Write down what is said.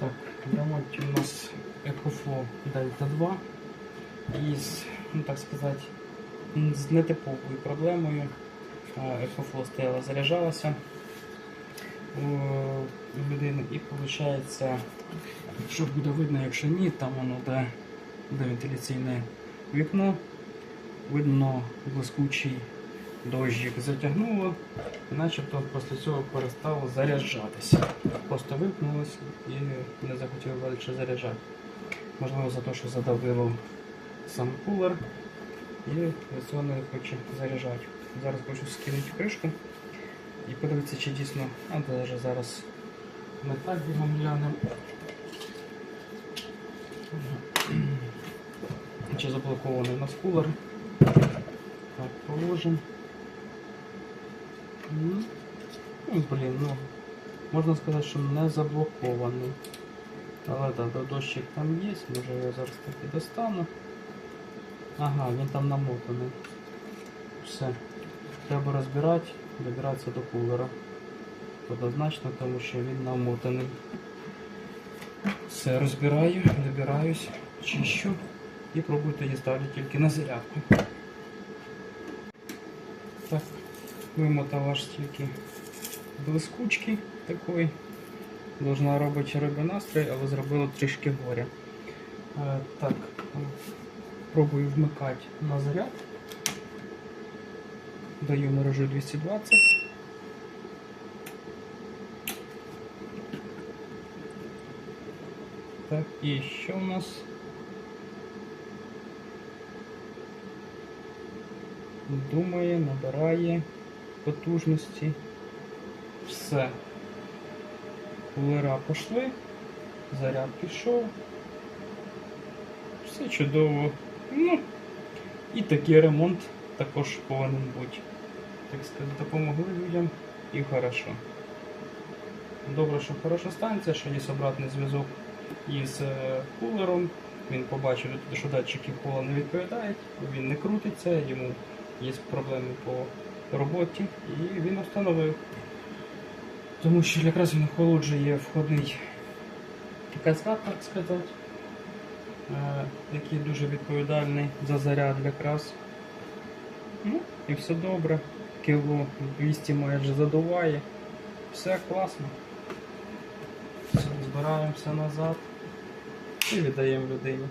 Так, ремонті у нас EcoFlow Delta 2 із, ну так сказати, з нетиповою проблемою. EcoFlow стояла, заряджалася у людини. І виходить, що буде видно, якщо ні, там воно де, де вентиляційне вікно, видно блискучий дощик затягнуло, начебто після цього перестало заряджатися. Просто вимкнулось і не захотіло далі заряджати. Можливо, за те, що задавило сам кулер і цього не хоче заряджати. Зараз хочу скинути кришку і подивитися, чи дійсно, а навіть зараз ми так бігом глянемо. Чи заблокований у нас кулер. Так, положимо. Ну, блін, ну, можна сказати, що не заблокований. Але так, да, дощик там є, може я зараз таки достану. Ага, він там намотаний. Все. Треба розбирати, добиратися до кулера. Однозначно, тому що він намотаний. Все, розбираю, добираюсь, чищу і пробую тоді ставлю тільки на зарядку. Так, вимотав аж тільки блискучки такої. Должна робити риби настрій, але зробила трішки горя. Е, так, е, пробую вмикати на заряд. Даю мережу 220. Так, і що у нас? Думає, набирає потужності. Все. Кулера пішли, заряд пішов. Все чудово. Ну, і такий ремонт також повинен бути. Так сказати, допомогли людям і хорошо. Добре, що хороша станція, що є обратний зв'язок із е, кулером. Він побачив, що датчики кола не відповідають, він не крутиться, йому є проблеми по роботі і він встановив. Тому що якраз він охолоджує входний каскад, так сказати, е, який дуже відповідальний за заряд якраз. Ну, і все добре. Кіло 200 майже задуває. Все класно. Все, збираємося назад і віддаємо людині.